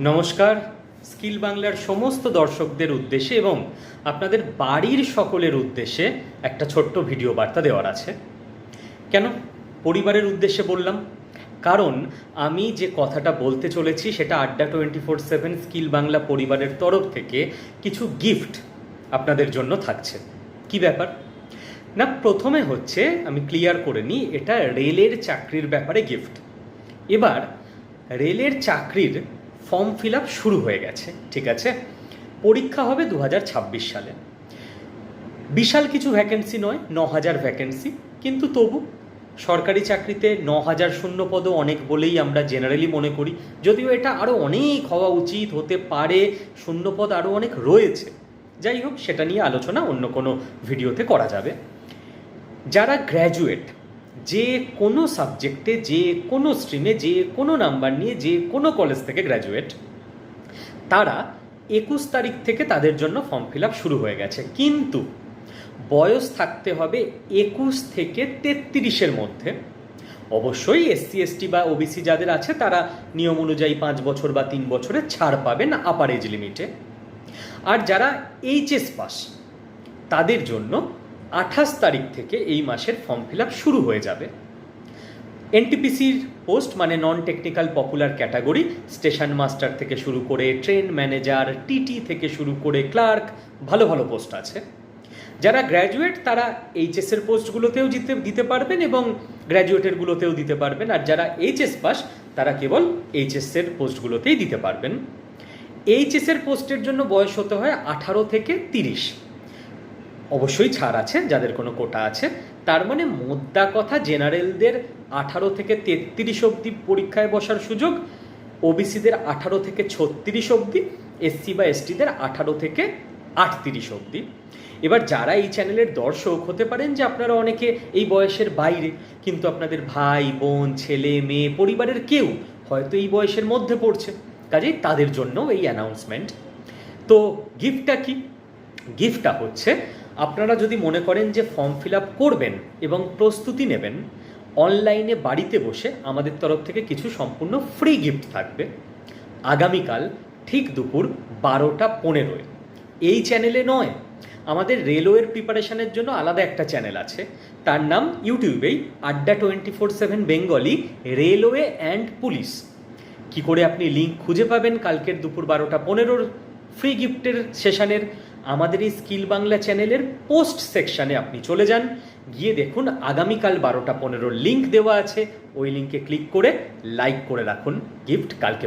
নমস্কার। স্কিল বাংলার সমস্ত দর্শকদের উদ্দেশ্যে এবং আপনাদের বাড়ির সকলের উদ্দেশ্যে একটা ছোট্ট ভিডিও বার্তা দেওয়ার আছে। কেন? পরিবারের উদ্দেশ্যে বললাম। কারণ আমি যে কথাটা বলতে চলেছি সেটা Adda twenty four seven skill Bangla পরিবারের তরফ থেকে কিছু গিফট আপনাদের জন্য থাকছে। কি ব্যাপার? না, প্রথমে হচ্ছে আমি ক্লিয়ার করে নিই, এটা রেলের চাকরির ব্যাপারে গিফট। এবার রেলের চাকরির ফর্ম ফিল আপ শুরু হয়ে গেছে, ঠিক আছে? পরীক্ষা হবে দু হাজার ছাব্বিশ সালে। বিশাল কিছু ভ্যাকেন্সি নয় ন হাজার ভ্যাকেন্সি কিন্তু তবু সরকারি চাকরিতে ন হাজার শূন্য পদও অনেক বলেই আমরা জেনারেলি মনে করি। যদিও এটা আরও অনেক হওয়া উচিত, হতে পারে, শূন্য পদ আরও অনেক রয়েছে। যাই হোক, সেটা নিয়ে আলোচনা অন্য কোনো ভিডিওতে করা যাবে। যারা গ্র্যাজুয়েট যে কোনো সাবজেক্টে, যে কোনো স্ট্রিমে, যে কোনো নাম্বার নিয়ে, যে কোনো কলেজ থেকে গ্র্যাজুয়েট তারা একুশ তারিখ থেকে তাদের জন্য ফর্ম ফিল আপ শুরু হয়ে গেছে। কিন্তু বয়স থাকতে হবে একুশ থেকে তেত্রিশের মধ্যে। অবশ্যই এসসি, এসটি বা ওবিসি যাদের আছে, তারা নিয়ম অনুযায়ী পাঁচ বছর বা তিন বছরে ছাড় পাবেন আপার এজ লিমিটে আর যারা এইচএস পাস তাদের জন্য আঠাশ তারিখ থেকে এই মাসের ফর্ম ফিল শুরু হয়ে যাবে। এনটিপিসির পোস্ট মানে non technical popular category station master থেকে শুরু করে ট্রেন ম্যানেজার টিটি থেকে শুরু করে ক্লার্ক ভালো ভালো পোস্ট আছে। যারা গ্র্যাজুয়েট তারা এইচএসের পোস্টগুলোতেও জিতে, দিতে পারবেন এবং গ্র্যাজুয়েটেরগুলোতেও দিতে পারবেন। আর যারা এইচএস পাস, তারা কেবল এইচএসের পোস্টগুলোতেই দিতে পারবেন। এইচএসের পোস্টের জন্য বয়স হতে হয় আঠারো থেকে তিরিশ। অবশ্যই ছাড় আছে, যাদের কোনো কোটা আছে। তার মানে মোদ্দা কথা জেনারেলদের আঠারো থেকে তেত্রিশ অবধি পরীক্ষায় বসার সুযোগ, ওবিসিদের আঠারো থেকে ছত্রিশ অবধি, এসসি বা এসটিদের আঠারো থেকে আটত্রিশ অবধি। এবার যারা এই চ্যানেলের দর্শক, হতে পারেন যে আপনারা অনেকে এই বয়সের বাইরে, কিন্তু আপনাদের ভাই, বোন, ছেলে, মেয়ে, পরিবারের কেউ হয়তো এই বয়সের মধ্যে পড়ছে, কাজেই তাদের জন্য এই অ্যানাউন্সমেন্ট তো গিফটটা কি? গিফটটা হচ্ছে, আপনারা যদি মনে করেন যে ফর্ম ফিল আপ করবেন এবং প্রস্তুতি নেবেন অনলাইনে বাড়িতে বসে আমাদের তরফ থেকে কিছু সম্পূর্ণ ফ্রি গিফট থাকবে। আগামীকাল ঠিক দুপুর বারোটা পনেরোয়। এই চ্যানেলে নয়, আমাদের রেলওয়ের প্রিপারেশনের জন্য আলাদা একটা চ্যানেল আছে। তার নাম ইউটিউবেই Adda twenty four seven Bengali railway and police কি করে আপনি লিঙ্ক খুঁজে পাবেন কালকের দুপুর বারোটা পনেরোর ফ্রি গিফটের সেশনের আমাদের এই স্কিল বাংলা চ্যানেলের পোস্ট সেকশানে আপনি চলে যান। গিয়ে দেখুন আগামীকাল বারোটা পনেরো লিঙ্ক দেওয়া আছে। ওই লিঙ্কে ক্লিক করে লাইক করে রাখুন। গিফট কালকে